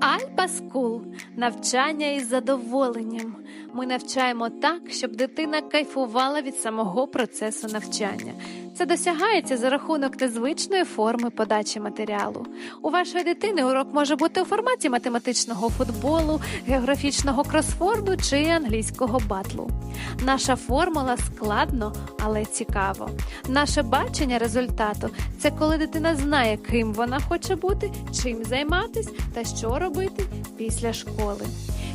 Альпа Скул навчання із задоволенням. Ми навчаємо так, щоб дитина кайфувала від самого процесу навчання. Це досягається за рахунок незвичної форми подачі матеріалу. У вашої дитини урок може бути у форматі математичного футболу, географічного кросворду чи англійського батлу. Наша формула складно, але цікаво. Наше бачення результату це коли дитина знає, ким вона хоче бути, чим займатись та що робити після школи.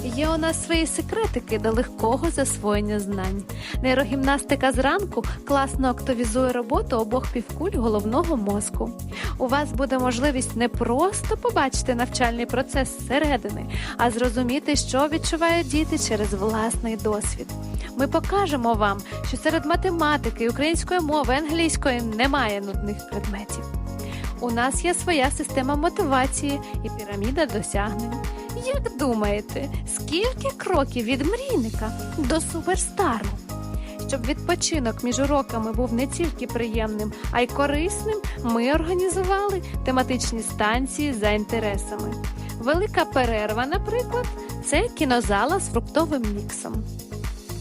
Є у нас свої секретики до легкого засвоєння знань. Нейрогімнастика зранку класно активізує роботу обох півкуль головного мозку. У вас буде можливість не просто побачити навчальний процес зсередини, а зрозуміти, що відчувають діти через власний досвід. Ми покажемо вам, що серед математики, української мови, англійської немає нудних предметів. У нас є своя система мотивації і піраміда досягнень. Як думаєте, скільки кроків від мрійника до суперстару? Щоб відпочинок між уроками був не тільки приємним, а й корисним, ми організували тематичні станції за інтересами. Велика перерва, наприклад, це кінозала з фруктовим міксом.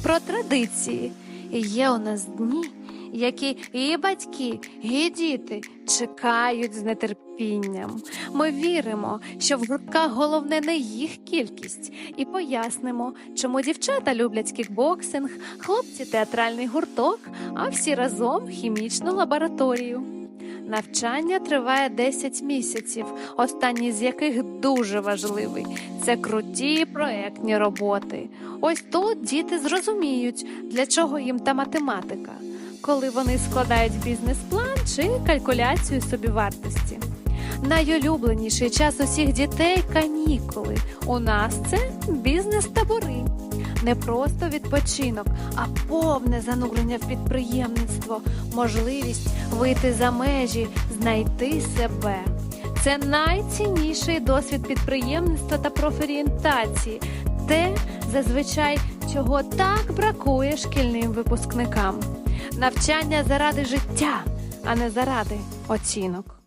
Про традиції є у нас дні, які і батьки, і діти чекають з нетерпінням. Ми віримо, що в гуртках головне не їх кількість, і пояснимо, чому дівчата люблять кікбоксинг, хлопці театральний гурток, а всі разом хімічну лабораторію. Навчання триває 10 місяців, останній з яких дуже важливий. Це круті проектні роботи. Ось тут діти зрозуміють, для чого їм та математика, коли вони складають бізнес-план чи калькуляцію собівартості. Найулюбленіший час усіх дітей канікули. У нас це бізнес-табори. Не просто відпочинок, а повне занурення в підприємництво, можливість вийти за межі, знайти себе. Це найцінніший досвід підприємництва та профорієнтації. Те, зазвичай, чого так бракує шкільним випускникам. Навчання заради життя, а не заради оцінок.